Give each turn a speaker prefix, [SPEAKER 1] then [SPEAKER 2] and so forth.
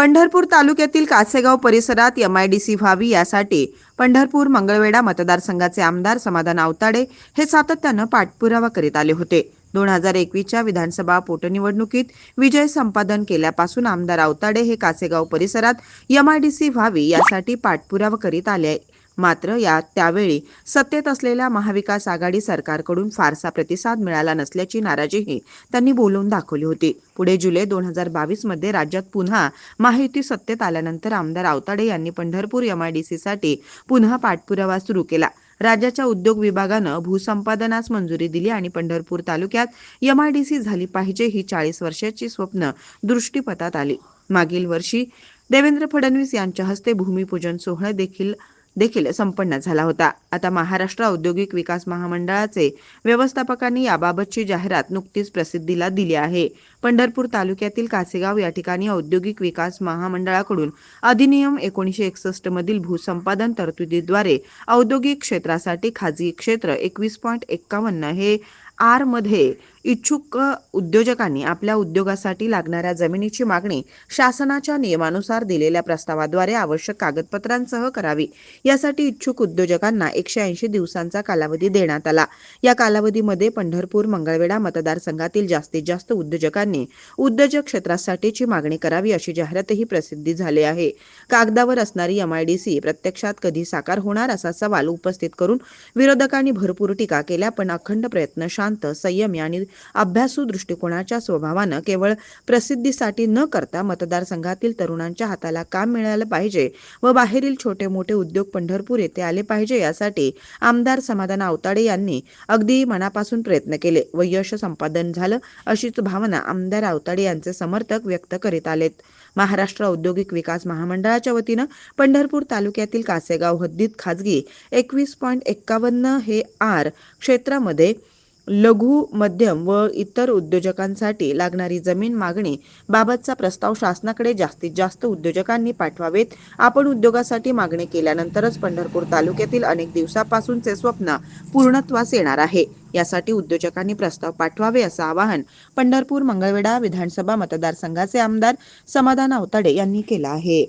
[SPEAKER 1] पंढरपूर तालुक्यातील कासेगाव परिसरात एमआयडीसी व्हावी यासाठी पंढरपूर मंगळवेढा मतदारसंघाचे आमदार समाधान आवताडे हे सातत्यानं पाठपुरावा करीत आले होते. दोन हजार एकवीसच्या विधानसभा पोटनिवडणुकीत विजय संपादन केल्यापासून आमदार आवताडे हे कासेगाव परिसरात एमआयडीसी व्हावी यासाठी पाठपुरावा करीत आले मात्र यात त्यावेळी सत्तेत असलेल्या महाविकास आघाडी सरकारकडून फारसा प्रतिसाद मिळाला नसल्याची नाराजीही त्यांनी बोलवून दाखवली होती. पुढे जुलै दोन हजार बावीसमध्ये राज्यात पुन्हा महायुती सत्तेत आल्यानंतर आमदार आवताडे यांनी पंढरपूर एमआयडीसीसाठी पुन्हा पाठपुरावा सुरू केला. राज्याच्या उद्योग विभागानं भूसंपादनास मंजुरी दिली आणि पंढरपूर तालुक्यात एमआयडीसी झाली पाहिजे ही चाळीस वर्षाची स्वप्न दृष्टीपथात आली. मागील वर्षी देवेंद्र फडणवीस यांच्या हस्ते भूमिपूजन सोहळा देखील देखील संपन्न झाला होता. आता महाराष्ट्र औद्योगिक विकास महामंडळाचे व्यवस्थापकांनी याबाबतची जाहिरात नुकतीच प्रसिद्धीला दिली आहे. पंढरपूर तालुक्यातील कासेगाव या ठिकाणी औद्योगिक विकास महामंडळाकडून अधिनियम एकोणीसशे एकसष्ट मधील भूसंपादन तरतुदीद्वारे औद्योगिक क्षेत्रासाठी खाजगी क्षेत्र एकवीस पॉईंट एक्कावन्न हे आरमध्ये इच्छुक उद्योजकांनी आपल्या उद्योगासाठी लागणाऱ्या जमिनीची मागणी शासनाच्या नियमानुसार दिलेल्या प्रस्तावाद्वारे आवश्यक कागदपत्रांसह करावी. यासाठी इच्छुक उद्योजकांना एकशे ऐंशी दिवसांचा कालावधी देण्यात आला. या कालावधीमध्ये पंढरपूर मंगळवेढा मतदारसंघातील जास्तीत जास्त उद्योजकांनी उद्योजक क्षेत्रासाठीची मागणी करावी अशी जाहिरातही प्रसिद्धी झाली आहे. कागदावर असणारी एमआयडीसी प्रत्यक्षात कधी साकार होणार असा सवाल उपस्थित करून विरोधकांनी भरपूर टीका केल्या पण अखंड प्रयत्न शांत संयमी आणि अभ्यासू दृष्टिकोनाच्या स्वभावानं केवळ प्रसिद्धीसाठी न करता मतदारसंघातील तरुणांच्या हाताला काम मिळालं पाहिजे व बाहेरील छोटे मोठे उद्योग पंढरपूर येथे आले पाहिजे यासाठी आमदार समाधान आवताडे यांनी अगदी मनापासून प्रयत्न केले व यश संपादन झालं अशीच भावना आमदार आवताडे यांचे समर्थक व्यक्त करीत आलेत. महाराष्ट्र औद्योगिक विकास महामंडळाच्या वतीनं पंढरपूर तालुक्यातील कासेगाव हद्दीत खाजगी एकवीस पॉईंट एक्कावन्न हे आर क्षेत्रामध्ये लघु मध्यम व इतर उद्योजकांसाठी लागणारी जमीन मागणी बाबतचा प्रस्ताव शासनाकडे जास्तीत जास्त उद्योजकांनी पाठवावेत. आपण उद्योगासाठी मागणी केल्यानंतरच पंढरपूर तालुक्यातील अनेक दिवसापासूनचे स्वप्न पूर्णत्वास येणार आहे. यासाठी उद्योजकांनी प्रस्ताव पाठवावे असं आवाहन पंढरपूर मंगळवेढा विधानसभा मतदारसंघाचे आमदार समाधान आवताडे यांनी केलं आहे.